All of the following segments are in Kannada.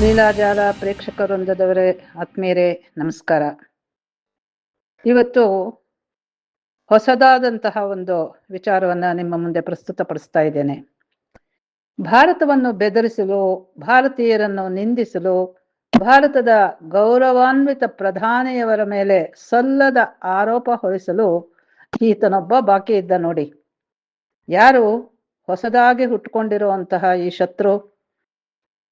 ಲೀಲಾಜಾಲ ಪ್ರೇಕ್ಷಕವೃಂದದವರೇ ಆತ್ಮೀಯರೇ, ನಮಸ್ಕಾರ. ಇವತ್ತು ಹೊಸದಾದಂತಹ ಒಂದು ವಿಚಾರವನ್ನ ನಿಮ್ಮ ಮುಂದೆ ಪ್ರಸ್ತುತಪಡಿಸ್ತಾ ಇದ್ದೇನೆ. ಭಾರತವನ್ನು ಬೆದರಿಸಲು, ಭಾರತೀಯರನ್ನು ನಿಂದಿಸಲು, ಭಾರತದ ಗೌರವಾನ್ವಿತ ಪ್ರಧಾನಿಯವರ ಮೇಲೆ ಸಲ್ಲದ ಆರೋಪ ಹೊರಿಸಲು ಈತನೊಬ್ಬ ಬಾಕಿ ಇದ್ದ ನೋಡಿ. ಯಾರು ಹೊಸದಾಗಿ ಹುಟ್ಟುಕೊಂಡಿರುವಂತಹ ಈ ಶತ್ರು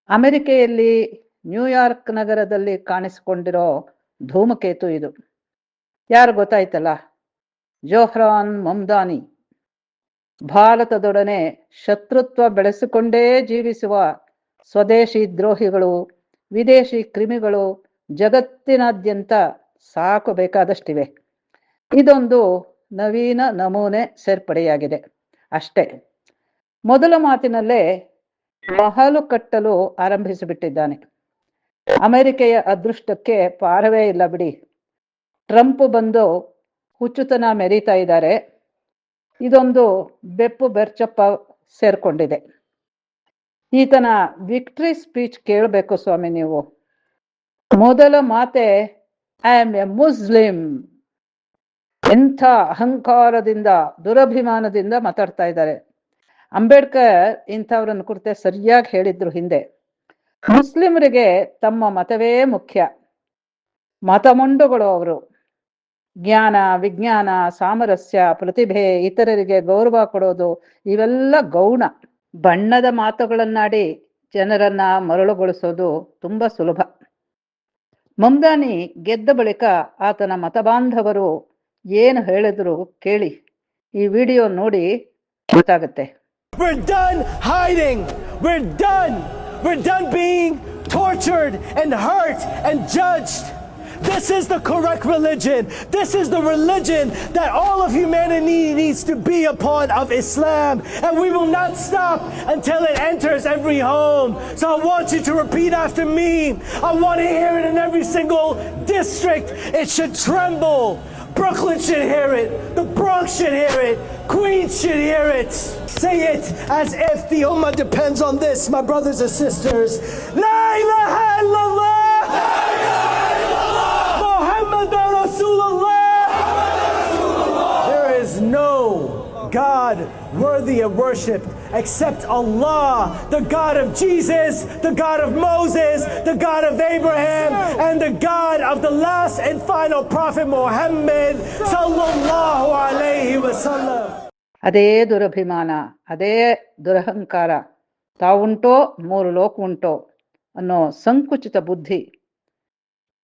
ಅಮೆರಿಕೆಯಲ್ಲಿ ನ್ಯೂಯಾರ್ಕ್ ನಗರದಲ್ಲಿ ಕಾಣಿಸಿಕೊಂಡಿರೋ ಧೂಮಕೇತು ಇದು. ಯಾರು ಗೊತ್ತಾಯ್ತಲ್ಲ? ಜೋಹ್ರಾನ್ ಮಮ್ದಾನಿ. ಭಾರತದೊಡನೆ ಶತ್ರುತ್ವ ಬೆಳೆಸಿಕೊಂಡೇ ಜೀವಿಸುವ ಸ್ವದೇಶಿ ದ್ರೋಹಿಗಳು, ವಿದೇಶಿ ಕ್ರಿಮಿಗಳು ಜಗತ್ತಿನಾದ್ಯಂತ ಸಾಕು ಬೇಕಾದಷ್ಟಿವೆ. ಇದೊಂದು ನವೀನ ನಮೂನೆ ಸೇರ್ಪಡೆಯಾಗಿದೆ. ಅಷ್ಟೇ. ಮೊದಲ ಮಾತಿನಲ್ಲೇ ಮಹಲು ಕಟ್ಟಲು ಆರಂಭಿಸಿಬಿಟ್ಟಿದ್ದಾನೆ. ಅಮೆರಿಕೆಯ ಅದೃಷ್ಟಕ್ಕೆ ಪಾರವೇ ಇಲ್ಲ ಬಿಡಿ. ಟ್ರಂಪ್ ಬಂದು ಹುಚ್ಚುತನ ಮೆರೀತಾ ಇದ್ದಾರೆ. ಇದೊಂದು ಬೆಪ್ಪು ಬೆರ್ಚಪ್ಪ ಸೇರ್ಕೊಂಡಿದೆ. ಈತನ ವಿಕ್ಟ್ರಿ ಸ್ಪೀಚ್ ಕೇಳಬೇಕು ಸ್ವಾಮಿ ನೀವು. ಮೊದಲ ಮಾತೆ ಐ ಆಮ್ ಎ ಮುಸ್ಲಿಂ ಎಂಥ ಅಹಂಕಾರದಿಂದ, ದುರಭಿಮಾನದಿಂದ ಮಾತಾಡ್ತಾ ಇದ್ದಾರೆ. ಅಂಬೇಡ್ಕರ್ ಇಂಥವ್ರನ್ನ ಕುರಿತೆ ಸರಿಯಾಗಿ ಹೇಳಿದ್ರು ಹಿಂದೆ. ಮುಸ್ಲಿಮರಿಗೆ ತಮ್ಮ ಮತವೇ ಮುಖ್ಯ. ಮತಮೊಂಡುಗಳು ಅವರು. ಜ್ಞಾನ, ವಿಜ್ಞಾನ, ಸಾಮರಸ್ಯ, ಪ್ರತಿಭೆ, ಇತರರಿಗೆ ಗೌರವ ಕೊಡೋದು ಇವೆಲ್ಲ ಗೌಣ. ಬಣ್ಣದ ಮಾತುಗಳನ್ನಾಡಿ ಜನರನ್ನ ಮರಳುಗೊಳಿಸೋದು ತುಂಬಾ ಸುಲಭ. ಮಮ್ದಾನಿ ಗೆದ್ದ ಬಳಿಕ ಆತನ ಮತಬಾಂಧವರು ಏನು ಹೇಳಿದ್ರು ಕೇಳಿ ಈ ವಿಡಿಯೋ ನೋಡಿ ಗೊತ್ತಾಗುತ್ತೆ We're done hiding. We're done. We're done being tortured and hurt and judged. This is the correct religion. This is the religion that all of humanity needs to be upon of Islam. And we will not stop until it enters every home. So I want you to repeat after me. I want to hear it in every single district. It should tremble. Brooklyn should hear it. The Bronx should hear it. Queens should hear it. Say it as if the Ummah depends on this, my brothers and sisters. La ilaha illallah. God worthy of worship except Allah, the God of Jesus, the God of Moses, the God of Abraham, and the God of the last and final prophet Muhammad sallallahu alayhi wasallam. ಅದೇ ದುರಭಿಮಾನ ಅದೇ ದುರಹಂಕಾರ ತಾವುಂಟೋ ಮೂರು ಲೋಕ ಉಂಟೋ ಅನ್ನೋ ಸಂಕುಚಿತ ಬುದ್ಧಿ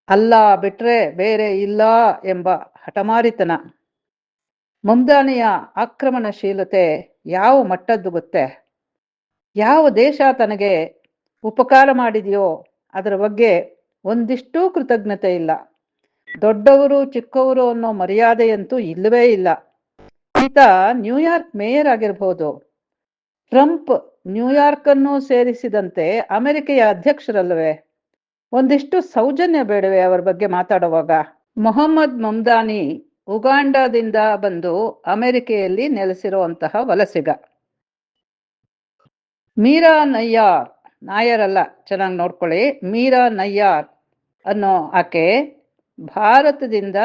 ಅಲ್ಲ ಬಿಟ್ರೆ ಬೇರೆ ಇಲ್ಲ ಎಂಬ ಹಠಮಾರಿತನ ಮುಂದಾನೆಯ ಆಕ್ರಮಣಶೀಲತೆ ಯಾವ ಮಟ್ಟದ್ದು ಗೊತ್ತೇ? ಯಾವ ದೇಶ ತನಗೆ ಉಪಕಾರ ಮಾಡಿದೆಯೋ ಅದರ ಬಗ್ಗೆ ಒಂದಿಷ್ಟೂ ಕೃತಜ್ಞತೆ ಇಲ್ಲ. ದೊಡ್ಡವರು ಚಿಕ್ಕವರು ಅನ್ನೋ ಮರ್ಯಾದೆಯಂತೂ ಇಲ್ಲವೇ ಇಲ್ಲ. ಈತ ನ್ಯೂಯಾರ್ಕ್ ಮೇಯರ್ ಆಗಿರ್ಬೋದು. ಟ್ರಂಪ್ ನ್ಯೂಯಾರ್ಕ್ ಅನ್ನು ಸೇರಿಸಿದಂತೆ ಅಮೆರಿಕೆಯ ಅಧ್ಯಕ್ಷರಲ್ಲವೇ? ಒಂದಿಷ್ಟು ಸೌಜನ್ಯ ಬೇಡವೆ ಅವರ ಬಗ್ಗೆ ಮಾತಾಡುವಾಗ? ಮೊಹಮ್ಮದ್ ಮಮ್ದಾನಿ ಉಗಾಂಡಾದಿಂದ ಬಂದು ಅಮೆರಿಕೆಯಲ್ಲಿ ನೆಲೆಸಿರುವಂತಹ ವಲಸಿಗ. ಮೀರಾ ನಯ್ಯಾರ್ ನಾಯರ್ ಅಲ್ಲ ಚೆನ್ನಾಗಿ ನೋಡ್ಕೊಳ್ಳಿ. ಮೀರಾ ನಯ್ಯಾರ್ ಅನ್ನೋ ಆಕೆ ಭಾರತದಿಂದ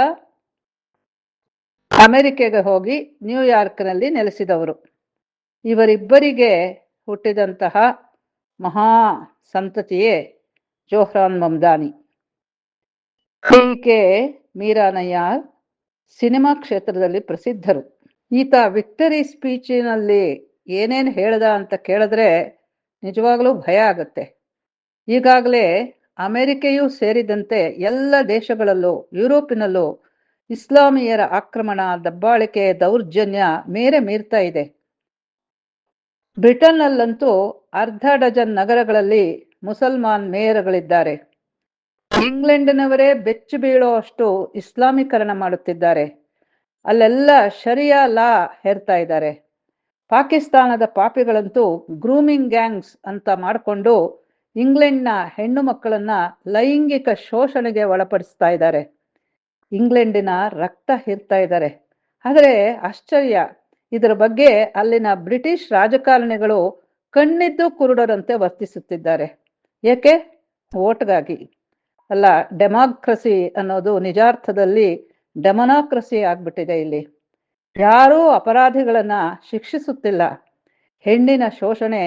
ಅಮೆರಿಕೆಗೆ ಹೋಗಿ ನ್ಯೂಯಾರ್ಕ್ನಲ್ಲಿ ನೆಲೆಸಿದವರು. ಇವರಿಬ್ಬರಿಗೆ ಹುಟ್ಟಿದಂತಹ ಮಹಾ ಸಂತತಿಯೇ ಜೋಹ್ರಾನ್ ಮಮ್ದಾನಿ. ಈಕೆ ಮೀರಾ ನಯ್ಯಾರ್ ಸಿನಿಮಾ ಕ್ಷೇತ್ರದಲ್ಲಿ ಪ್ರಸಿದ್ಧರು. ಈತ ವಿಕ್ಟರಿ ಸ್ಪೀಚಿನಲ್ಲಿ ಏನೇನು ಹೇಳ್ದ ಅಂತ ಕೇಳಿದ್ರೆ ನಿಜವಾಗ್ಲೂ ಭಯ ಆಗುತ್ತೆ. ಈಗಾಗಲೇ ಅಮೆರಿಕೆಯೂ ಸೇರಿದಂತೆ ಎಲ್ಲ ದೇಶಗಳಲ್ಲೂ, ಯುರೋಪಿನಲ್ಲೂ ಇಸ್ಲಾಮಿಯರ ಆಕ್ರಮಣ, ದಬ್ಬಾಳಿಕೆ, ದೌರ್ಜನ್ಯ ಮೇರೆ ಮೀರ್ತಾ ಇದೆ. ಬ್ರಿಟನ್ನಲ್ಲಂತೂ ಅರ್ಧ ಡಜನ್ ನಗರಗಳಲ್ಲಿ ಮುಸಲ್ಮಾನ್ ಮೇಯರ್ಗಳಿದ್ದಾರೆ. ಇಂಗ್ಲೆಂಡ್ನವರೇ ಬೆಚ್ಚು ಬೀಳೋ ಅಷ್ಟು ಇಸ್ಲಾಮೀಕರಣ ಮಾಡುತ್ತಿದ್ದಾರೆ. ಅಲ್ಲೆಲ್ಲ ಶರಿಯಾ ಲಾ ಹೇರ್ತಾ ಇದ್ದಾರೆ. ಪಾಕಿಸ್ತಾನದ ಪಾಪಿಗಳಂತೂ ಗ್ರೂಮಿಂಗ್ ಗ್ಯಾಂಗ್ಸ್ ಅಂತ ಮಾಡಿಕೊಂಡು ಇಂಗ್ಲೆಂಡ್ನ ಹೆಣ್ಣು ಮಕ್ಕಳನ್ನ ಲೈಂಗಿಕ ಶೋಷಣೆಗೆ ಒಳಪಡಿಸ್ತಾ ಇದ್ದಾರೆ. ಇಂಗ್ಲೆಂಡಿನ ರಕ್ತ ಹೀರ್ತಾ ಇದ್ದಾರೆ. ಆದರೆ ಆಶ್ಚರ್ಯ, ಇದರ ಬಗ್ಗೆ ಅಲ್ಲಿನ ಬ್ರಿಟಿಷ್ ರಾಜಕಾರಣಿಗಳು ಕಣ್ಣಿದ್ದು ಕುರುಡರಂತೆ ವರ್ತಿಸುತ್ತಿದ್ದಾರೆ. ಏಕೆ? ಓಟ್ಗಾಗಿ. ಅಲ್ಲ, ಡೆಮಾಕ್ರಸಿ ಅನ್ನೋದು ನಿಜಾರ್ಥದಲ್ಲಿ ಡೆಮೊನಾಕ್ರಸಿ ಆಗ್ಬಿಟ್ಟಿದೆ ಇಲ್ಲಿ. ಯಾರೂ ಅಪರಾಧಿಗಳನ್ನ ಶಿಕ್ಷಿಸುತ್ತಿಲ್ಲ. ಹೆಣ್ಣಿನ ಶೋಷಣೆ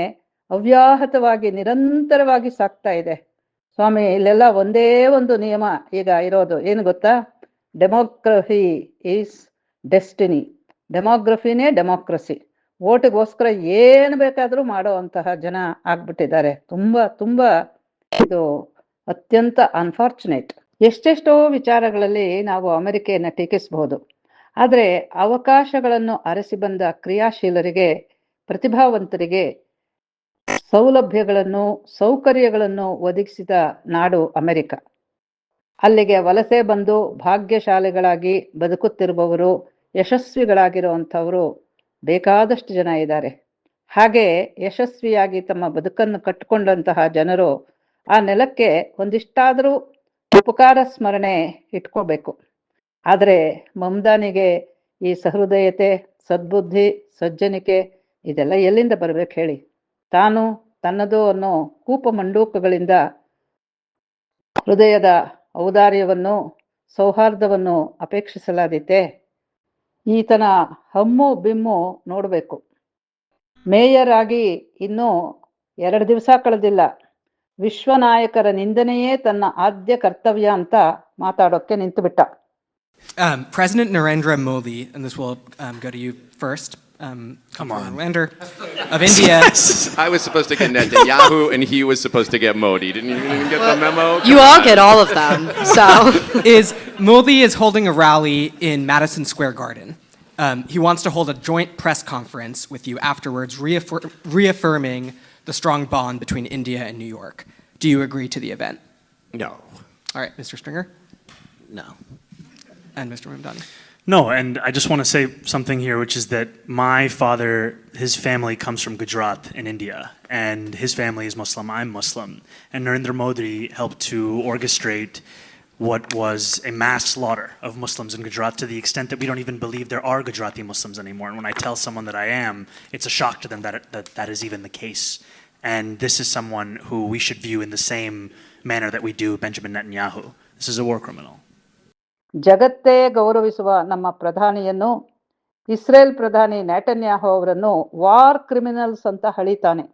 ಅವ್ಯಾಹತವಾಗಿ ನಿರಂತರವಾಗಿ ಸಾಗ್ತಾ ಇದೆ. ಸ್ವಾಮಿ, ಇಲ್ಲೆಲ್ಲ ಒಂದೇ ಒಂದು ನಿಯಮ ಈಗ ಇರೋದು. ಏನು ಗೊತ್ತಾ? Demography is destiny. ಡೆಮೋಗ್ರಫಿನೇ ಡೆಮೋಕ್ರಸಿ. ಓಟಿಗೋಸ್ಕರ ಏನು ಬೇಕಾದರೂ ಮಾಡೋ ಅಂತಹ ಜನ ಆಗ್ಬಿಟ್ಟಿದ್ದಾರೆ. ತುಂಬ ತುಂಬ ಇದು ಅತ್ಯಂತ ಅನ್ಫಾರ್ಚುನೇಟ್ ಎಷ್ಟೆಷ್ಟೋ ವಿಚಾರಗಳಲ್ಲಿ ನಾವು ಅಮೆರಿಕೆಯನ್ನು ಟೀಕಿಸಬಹುದು. ಆದರೆ ಅವಕಾಶಗಳನ್ನು ಅರಸಿ ಬಂದ ಕ್ರಿಯಾಶೀಲರಿಗೆ, ಪ್ರತಿಭಾವಂತರಿಗೆ ಸೌಲಭ್ಯಗಳನ್ನು, ಸೌಕರ್ಯಗಳನ್ನು ಒದಗಿಸಿದ ನಾಡು ಅಮೆರಿಕ. ಅಲ್ಲಿಗೆ ವಲಸೆ ಬಂದು ಭಾಗ್ಯಶಾಲಿಗಳಾಗಿ ಬದುಕುತ್ತಿರುವವರು, ಯಶಸ್ವಿಗಳಾಗಿರುವಂಥವರು ಬೇಕಾದಷ್ಟು ಜನ ಇದ್ದಾರೆ. ಹಾಗೆ ಯಶಸ್ವಿಯಾಗಿ ತಮ್ಮ ಬದುಕನ್ನು ಕಟ್ಟಿಕೊಂಡಂತಹ ಜನರು ಆ ನೆಲಕ್ಕೆ ಒಂದಿಷ್ಟಾದರೂ ಉಪಕಾರ ಸ್ಮರಣೆ ಇಟ್ಕೋಬೇಕು. ಆದರೆ ಮಮದಾನಿಗೆ ಈ ಸಹೃದಯತೆ, ಸದ್ಬುದ್ಧಿ, ಸಜ್ಜನಿಕೆ ಇದೆಲ್ಲ ಎಲ್ಲಿಂದ ಬರಬೇಕು ಹೇಳಿ? ತಾನು ತನ್ನದು ಅನ್ನೋ ಕೂಪ ಮಂಡೂಕಗಳಿಂದ ಹೃದಯದ ಔದಾರ್ಯವನ್ನು, ಸೌಹಾರ್ದವನ್ನು ಅಪೇಕ್ಷಿಸಲಾದೀತೆ. ಈತನ ಹಮ್ಮು ಬಿಮ್ಮು ನೋಡಬೇಕು. ಮೇಯರ್ ಆಗಿ ಇನ್ನೂ ಎರಡು ದಿವಸ ಕಳೆದಿಲ್ಲ. ವಿಶ್ವನಾಯಕರ ನಿಂದನೆಯೇ ತನ್ನ ಆದ್ಯ ಕರ್ತವ್ಯ ಅಂತ ಮಾತಾಡೋಕ್ಕೆ ನಿಂತು ಬಿಟ್ಟ Um, President Narendra Modi, and this will um, go to you first. Um, Come Dr. on. Lander of India. I was supposed to get Netanyahu, and he was supposed to get Modi. Didn't you even get the memo? You Come all on. get all of them. So is Modi is holding a rally in Madison Square Garden. Um, he wants to hold a joint press conference with you afterwards, reaffir- reaffirming the strong bond between India and New York. Do you agree to the event? No. All right, Mr. Stringer No. and Mr. Ramdani. No, and I just want to say something here, which is that my father, his family comes from Gujarat in India, and his family is Muslim. I'm Muslim. And Narendra Modi helped to orchestrate what was a mass slaughter of Muslims in Gujarat to the extent that we don't even believe there are Gujarati Muslims anymore. And when I tell someone that I am, it's a shock to them that that, that is even the case. And this is someone who we should view in the same manner that we do Benjamin Netanyahu. This is a war criminal. ಜಗತ್ತೇ ಗೌರವಿಸುವ ನಮ್ಮ ಪ್ರಧಾನಿಯನ್ನು ಇಸ್ರೇಲ್ ಪ್ರಧಾನಿ ನ್ಯಾಟನ್ಯಾಹು ಅವರನ್ನು ವಾರ್ ಕ್ರಿಮಿನಲ್ಸ್ ಅಂತ ಹಳಿತಾನೆ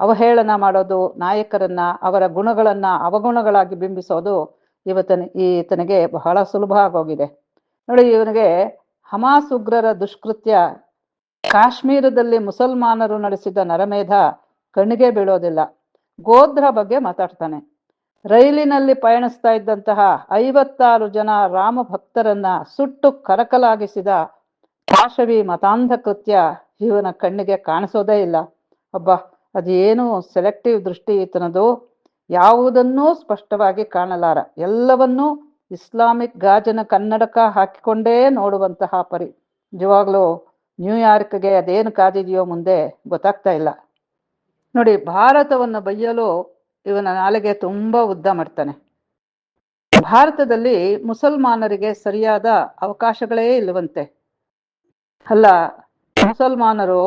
ಅವಹೇಳನ ಮಾಡೋದು ನಾಯಕರನ್ನ ಅವರ ಗುಣಗಳನ್ನ ಅವಗುಣಗಳಾಗಿ ಬಿಂಬಿಸೋದು ಇವತ್ತನ ಈತನಿಗೆ ಬಹಳ ಸುಲಭ ಆಗೋಗಿದೆ. ನೋಡಿ, ಇವನಿಗೆ ಹಮಾಸ್ ಉಗ್ರರ ದುಷ್ಕೃತ್ಯ, ಕಾಶ್ಮೀರದಲ್ಲಿ ಮುಸಲ್ಮಾನರು ನಡೆಸಿದ ನರಮೇಧ ಕಣ್ಣಿಗೆ ಬೀಳೋದಿಲ್ಲ. ಗೋಧ್ರ ಬಗ್ಗೆ ಮಾತಾಡ್ತಾನೆ. ರೈಲಿನಲ್ಲಿ ಪಯಣಿಸ್ತಾ ಇದ್ದಂತಹ ಐವತ್ತಾರು ಜನ ರಾಮ ಭಕ್ತರನ್ನ ಸುಟ್ಟು ಕರಕಲಾಗಿಸಿದ ಪಾಶವಿ ಮತಾಂಧ ಕೃತ್ಯ ಇವನ ಕಣ್ಣಿಗೆ ಕಾಣಿಸೋದೇ ಇಲ್ಲ. ಅಬ್ಬ, ಅದೇನು ಸೆಲೆಕ್ಟಿವ್ ದೃಷ್ಟಿ ಈತನದು. ಯಾವುದನ್ನೂ ಸ್ಪಷ್ಟವಾಗಿ ಕಾಣಲಾರ. ಎಲ್ಲವನ್ನೂ ಇಸ್ಲಾಮಿಕ್ ಗಾಜನ ಕನ್ನಡಕ ಹಾಕಿಕೊಂಡೇ ನೋಡುವಂತಹ ಪರಿ. ನಿಜವಾಗ್ಲೂ ನ್ಯೂಯಾರ್ಕ್ಗೆ ಅದೇನು ಕಾದಿದೆಯೋ ಮುಂದೆ ಗೊತ್ತಾಗ್ತಾ ಇಲ್ಲ. ನೋಡಿ, ಭಾರತವನ್ನು ಬೈಯಲು ಇವನ ನಾಲಿಗೆ ತುಂಬಾ ಉದ್ದ ಮಾಡ್ತಾನೆ. ಭಾರತದಲ್ಲಿ ಮುಸಲ್ಮಾನರಿಗೆ ಸರಿಯಾದ ಅವಕಾಶಗಳೇ ಇಲ್ಲವಂತೆ. ಅಲ್ಲ, ಮುಸಲ್ಮಾನರು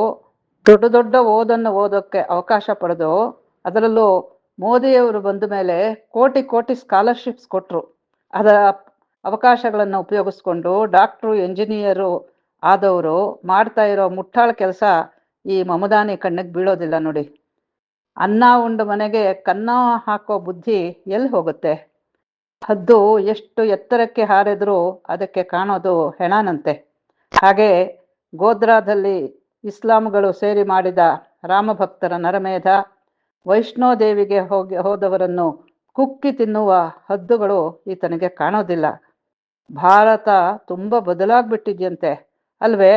ದೊಡ್ಡ ದೊಡ್ಡ ಓದನ್ನು ಓದೋಕ್ಕೆ ಅವಕಾಶ ಪಡೆದು ಅದರಲ್ಲೂ ಮೋದಿಯವರು ಬಂದ ಮೇಲೆ ಕೋಟಿ ಕೋಟಿ ಸ್ಕಾಲರ್ಶಿಪ್ಸ್ ಕೊಟ್ಟರು ಅದ ಅವಕಾಶಗಳನ್ನು ಉಪಯೋಗಿಸ್ಕೊಂಡು ಡಾಕ್ಟ್ರು, ಎಂಜಿನಿಯರು ಆದವರು ಮಾಡ್ತಾ ಇರೋ ಮುಟ್ಟಾಳ ಕೆಲಸ ಈ ಮಮದಾನಿ ಕಣ್ಣಿಗೆ ಬೀಳೋದಿಲ್ಲ ನೋಡಿ. ಅನ್ನ ಉಂಡ ಮನೆಗೆ ಕನ್ನ ಹಾಕೋ ಬುದ್ಧಿ ಎಲ್ಲಿ ಹೋಗುತ್ತೆ? ಹದ್ದು ಎಷ್ಟು ಎತ್ತರಕ್ಕೆ ಹಾರಿದ್ರೂ ಅದಕ್ಕೆ ಕಾಣೋದು ಹೆಣನಂತೆ. ಹಾಗೆ ಗೋದ್ರಾದಲ್ಲಿ ಇಸ್ಲಾಂಗಳು ಸೇರಿ ಮಾಡಿದ ರಾಮಭಕ್ತರ ನರಮೇಧ ವೈಷ್ಣೋದೇವಿಗೆ ಹೋಗಿ, ಹೋದವರನ್ನು ಕುಕ್ಕಿ ತಿನ್ನುವ ಹದ್ದುಗಳು ಈತನಿಗೆ ಕಾಣೋದಿಲ್ಲ. ಭಾರತ ತುಂಬ ಬದಲಾಗ್ಬಿಟ್ಟಿದ್ಯಂತೆ ಅಲ್ವೇ?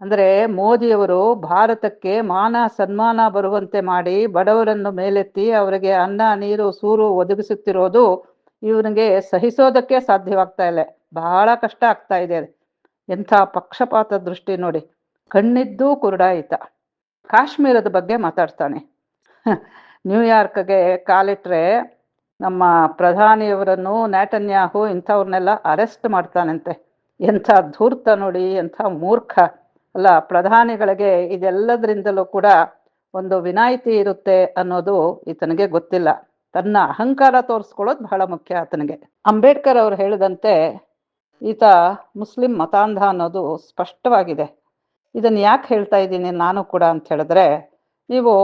ಅಂದರೆ ಮೋದಿಯವರು ಭಾರತಕ್ಕೆ ಮಾನ ಸನ್ಮಾನ ಬರುವಂತೆ ಮಾಡಿ ಬಡವರನ್ನು ಮೇಲೆತ್ತಿ ಅವರಿಗೆ ಅನ್ನ, ನೀರು, ಸೂರು ಒದಗಿಸುತ್ತಿರೋದು ಇವನಿಗೆ ಸಹಿಸೋದಕ್ಕೆ ಸಾಧ್ಯವಾಗ್ತಾ ಇಲ್ಲ. ಬಹಳ ಕಷ್ಟ ಆಗ್ತಾ ಇದೆ ಎಂಥ ಪಕ್ಷಪಾತ ದೃಷ್ಟಿ ನೋಡಿ. ಕಣ್ಣಿದ್ದೂ ಕುರುಡಾಯಿತ. ಕಾಶ್ಮೀರದ ಬಗ್ಗೆ ಮಾತಾಡ್ತಾನೆ. ನ್ಯೂಯಾರ್ಕ್ಗೆ ಕಾಲಿಟ್ರೆ ನಮ್ಮ ಪ್ರಧಾನಿಯವರನ್ನು ನ್ಯಾಟನ್ಯಾಹು ಇಂಥವ್ರನ್ನೆಲ್ಲ ಅರೆಸ್ಟ್ ಮಾಡ್ತಾನಂತೆ. ಎಂಥ ಧೂರ್ತ ನೋಡಿ, ಎಂಥ ಮೂರ್ಖ. ಅಲ್ಲ, ಪ್ರಧಾನಿಗಳಿಗೆ ಇದೆಲ್ಲದರಿಂದಲೂ ಕೂಡ ಒಂದು ವಿನಾಯಿತಿ ಇರುತ್ತೆ ಅನ್ನೋದು ಈತನಿಗೆ ಗೊತ್ತಿಲ್ಲ. ತನ್ನ ಅಹಂಕಾರ ತೋರಿಸ್ಕೊಳ್ಳೋದು ಬಹಳ ಮುಖ್ಯ ಆತನಿಗೆ. ಅಂಬೇಡ್ಕರ್ ಅವರು ಹೇಳಿದಂತೆ ಈತ ಮುಸ್ಲಿಂ ಮತಾಂಧ ಅನ್ನೋದು ಸ್ಪಷ್ಟವಾಗಿದೆ. ಇದನ್ನು ಯಾಕೆ ಹೇಳ್ತಾ ಇದ್ದೀನಿ ನಾನು ಕೂಡ ಅಂತ ಹೇಳಿದ್ರೆ, ನೀವು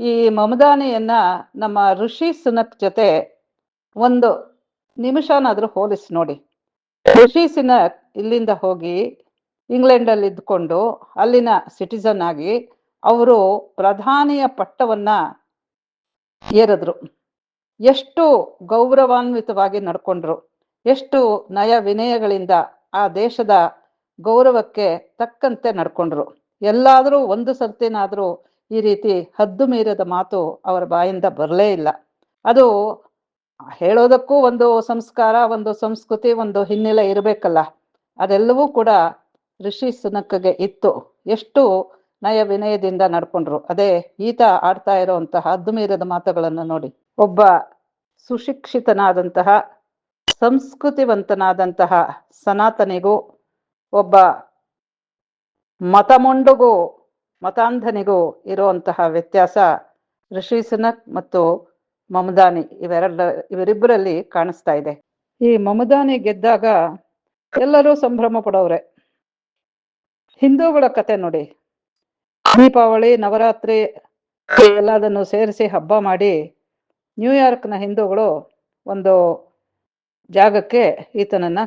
ಈ ಮಮದಾನಿಯನ್ನ ನಮ್ಮ ಋಷಿ ಸುನಕ್ ಜೊತೆ ಒಂದು ನಿಮಿಷನಾದ್ರೂ ಹೋಲಿಸಿ ನೋಡಿ. ಋಷಿ ಸುನಕ್ ಇಲ್ಲಿಂದ ಹೋಗಿ ಇಂಗ್ಲೆಂಡ್ ಅಲ್ಲಿ ಇದ್ಕೊಂಡು ಅಲ್ಲಿನ ಸಿಟಿಸನ್ ಆಗಿ ಅವರು ಪ್ರಧಾನಿಯ ಪಟ್ಟವನ್ನ ಏರಿದ್ರು. ಎಷ್ಟು ಗೌರವಾನ್ವಿತವಾಗಿ ನಡ್ಕೊಂಡ್ರು. ಎಷ್ಟು ನಯ ವಿನಯಗಳಿಂದ ಆ ದೇಶದ ಗೌರವಕ್ಕೆ ತಕ್ಕಂತೆ ನಡ್ಕೊಂಡ್ರು. ಎಲ್ಲಾದರೂ ಒಂದು ಸರ್ತಿನಾದರೂ ಈ ರೀತಿ ಹದ್ದು ಮೀರದ ಮಾತು ಅವರ ಬಾಯಿಂದ ಬರಲೇ ಇಲ್ಲ. ಅದು ಹೇಳೋದಕ್ಕೂ ಒಂದು ಸಂಸ್ಕಾರ, ಒಂದು ಸಂಸ್ಕೃತಿ, ಒಂದು ಹಿನ್ನೆಲೆ ಇರಬೇಕಲ್ಲ. ಅದೆಲ್ಲವೂ ಕೂಡ ಋಷಿ ಸುನಕ್ಕಗೆ ಇತ್ತು. ಎಷ್ಟು ನಯ ವಿನಯದಿಂದ ನಡ್ಕೊಂಡ್ರು. ಅದೇ ಈತ ಆಡ್ತಾ ಇರುವಂತಹ ಹದ್ದು ಮೀರದ ಮಾತುಗಳನ್ನು ನೋಡಿ. ಒಬ್ಬ ಸುಶಿಕ್ಷಿತನಾದಂತಹ, ಸಂಸ್ಕೃತಿವಂತನಾದಂತಹ ಸನಾತನಿಗೂ, ಒಬ್ಬ ಮತಮೊಂಡುಗೂ ಮತಾಂಧನಿಗೂ ಇರುವಂತಹ ವ್ಯತ್ಯಾಸ ಋಷಿ ಸುನಕ್ ಮತ್ತು ಮಮದಾನಿ ಇವೆರಡ ಇವರಿಬ್ಬರಲ್ಲಿ ಕಾಣಿಸ್ತಾ ಇದೆ. ಈ ಮಮದಾನಿ ಗೆದ್ದಾಗ ಎಲ್ಲರೂ ಸಂಭ್ರಮ ಪಡೋರೆ ಹಿಂದೂಗಳ ಕತೆ ನೋಡಿ. ದೀಪಾವಳಿ, ನವರಾತ್ರಿ ಎಲ್ಲದನ್ನು ಸೇರಿಸಿ ಹಬ್ಬ ಮಾಡಿ ನ್ಯೂಯಾರ್ಕ್ನ ಹಿಂದೂಗಳು ಒಂದು ಜಾಗಕ್ಕೆ ಈತನನ್ನ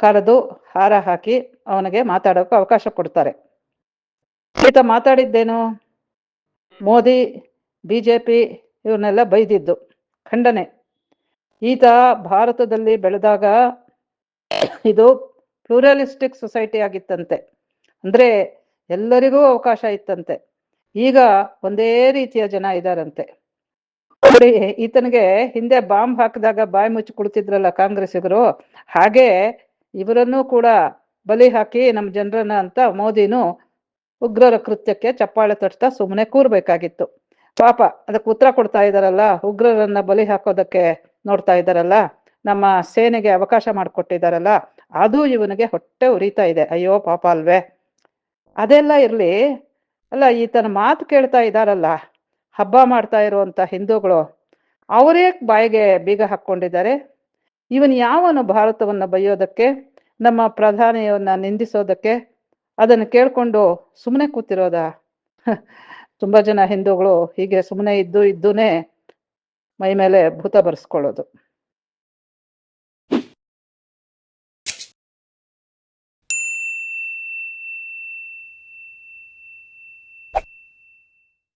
ಕರೆದು ಹಾರ ಹಾಕಿ ಅವನಿಗೆ ಮಾತಾಡೋಕೆ ಅವಕಾಶ ಕೊಡ್ತಾರೆ. ಈತ ಮಾತಾಡಿದ್ದೇನು? ಮೋದಿ, ಬಿಜೆಪಿ ಇವನ್ನೆಲ್ಲ ಬೈದಿದ್ದು. ಖಂಡನೆ. ಈತ ಭಾರತದಲ್ಲಿ ಬೆಳೆದಾಗ ಇದು ಪ್ಲೂರಲಿಸ್ಟಿಕ್ ಸೊಸೈಟಿ ಆಗಿತ್ತಂತೆ. ಅಂದ್ರೆ ಎಲ್ಲರಿಗೂ ಅವಕಾಶ ಇತ್ತಂತೆ. ಈಗ ಒಂದೇ ರೀತಿಯ ಜನ ಇದಾರಂತೆ. ನೋಡಿ, ಈತನಿಗೆ ಹಿಂದೆ ಬಾಂಬ್ ಹಾಕಿದಾಗ ಬಾಯಿ ಮುಚ್ಚಿ ಕುಳಿತಿದ್ರಲ್ಲ ಕಾಂಗ್ರೆಸ್ಸಿಗರು. ಹಾಗೆ ಇವರನ್ನು ಕೂಡ ಬಲಿ ಹಾಕಿ ನಮ್ಮ ಜನರನ್ನ ಅಂತ ಮೋದಿನು ಉಗ್ರರ ಕೃತ್ಯಕ್ಕೆ ಚಪ್ಪಾಳೆ ತಟ್ತಾ ಸುಮ್ಮನೆ ಕೂರ್ಬೇಕಾಗಿತ್ತು. ಪಾಪ, ಅದಕ್ಕೆ ಉತ್ತರ ಕೊಡ್ತಾ ಇದ್ದಾರಲ್ಲ ಉಗ್ರರನ್ನ ಬಲಿ ಹಾಕೋದಕ್ಕೆ ನೋಡ್ತಾ ಇದ್ದಾರಲ್ಲ ನಮ್ಮ ಸೇನೆಗೆ ಅವಕಾಶ ಮಾಡಿಕೊಟ್ಟಿದ್ದಾರಲ್ಲ ಅದು ಇವನಿಗೆ ಹೊಟ್ಟೆ ಉರಿತಾ ಇದೆ. ಅಯ್ಯೋ, ಪಾಪ ಅಲ್ವೇ. ಅದೆಲ್ಲ ಇರಲಿ, ಅಲ್ಲ, ಈತನ ಮಾತು ಕೇಳ್ತಾ ಇದ್ದಾರಲ್ಲ ಹಬ್ಬ ಮಾಡ್ತಾ ಇರುವಂತ ಹಿಂದೂಗಳು, ಅವರೇ ಬಾಯಿಗೆ ಬೀಗ ಹಾಕ್ಕೊಂಡಿದ್ದಾರೆ. ಇವನು ಯಾವನು ಭಾರತವನ್ನ ಬೈಯೋದಕ್ಕೆ ನಮ್ಮ ಪ್ರಧಾನಿಯನ್ನ ನಿಂದಿಸೋದಕ್ಕೆ ಅದನ್ನು ಕೇಳಿಕೊಂಡು ಸುಮ್ಮನೆ ಕೂತಿರೋದ. ತುಂಬಾ ಜನ ಹಿಂದೂಗಳು ಹೀಗೆ ಸುಮ್ಮನೆ ಇದ್ದು ಇದ್ದೂನೇ ಮೈ ಮೇಲೆ ಭೂತ ಬರ್ಸ್ಕೊಳ್ಳೋದು.